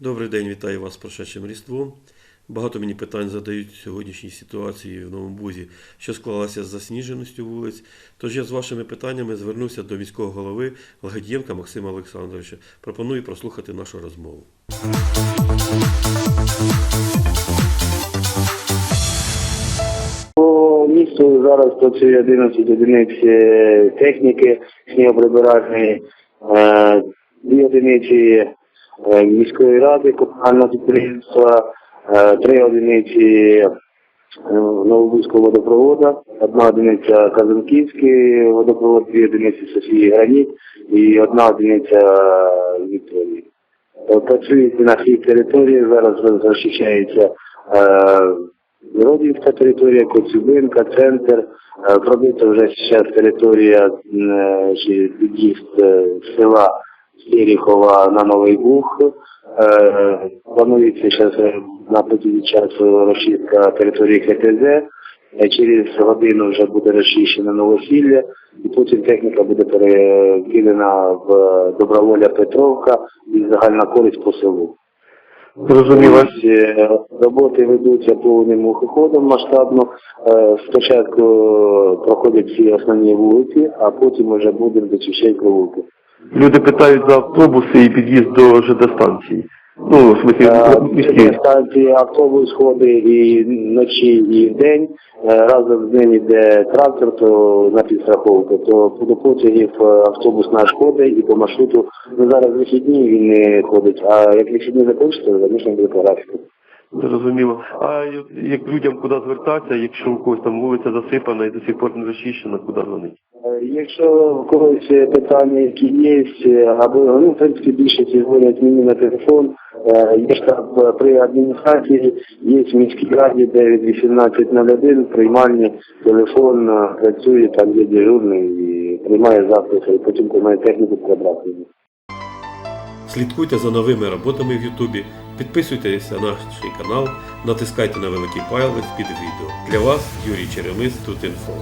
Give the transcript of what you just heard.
Добрий день, вітаю вас з прошедшим Різдвом. Багато мені питань задають сьогоднішній ситуації в Новому Бузі, що склалася з засніженістю вулиць. Тож я з вашими питаннями звернувся до міського голови Лагодієнка Максима Олександровича. Пропоную прослухати нашу розмову. По місту зараз працює 11 одиниць е, техніки снігоприбиральної, е, дві одиниці міської ради комунального підприємства, е, три одиниці е, Новобузького водопроводу, одна одиниця Казанківський водопровод, дві одиниці Софії Граніт і одна одиниця Вікторії. Е, Працюють на всій території, зараз розчищається е, Родинська територія, Коцюбинка, центр. Е, Пробита вже зараз територія е, під'їзд е, села Стеріхова на Новий Бух. Е, Планується зараз на протязі часу розчистка території ХТЗ. Е, Через годину вже буде розчищена новосілля, і потім техніка буде перекидана в Доброволя Петровка і загальна користь по селу. Е, Роботи ведуться повним ходом масштабно. Е, Спочатку проходять всі основні вулиці, а потім вже будемо дочищати провулки. Люди питають за автобуси і під'їзд до ЖД станції. Ну, в смысле, міські. Станції автобус ходить і вночі, і вдень. Е, Разом з ним йде трактор, то на підстраховку, то до потягів е, автобус наш ходить і по маршруту. Ну зараз вихідні він не ходить, а як вихідні закінчаться, звісно, буде по графіку. Зрозуміло. А як людям куди звертатися, якщо у когось там вулиця засипана і до сих пор не розчищена, куди дзвонити? Е, Якщо в когось питання, які є, е, або ну, в принципі більшість дзвонять мені на телефон, е, є штаб при адміністрації, є в міській раді 91801, приймальні, телефон працює, там є дежурний і приймає записи, потім приймає техніку прибрати. Слідкуйте за новими роботами в Ютубі, підписуйтесь на наш канал, натискайте на великий палець під відео. Для вас Юрій Черемис тут інфо.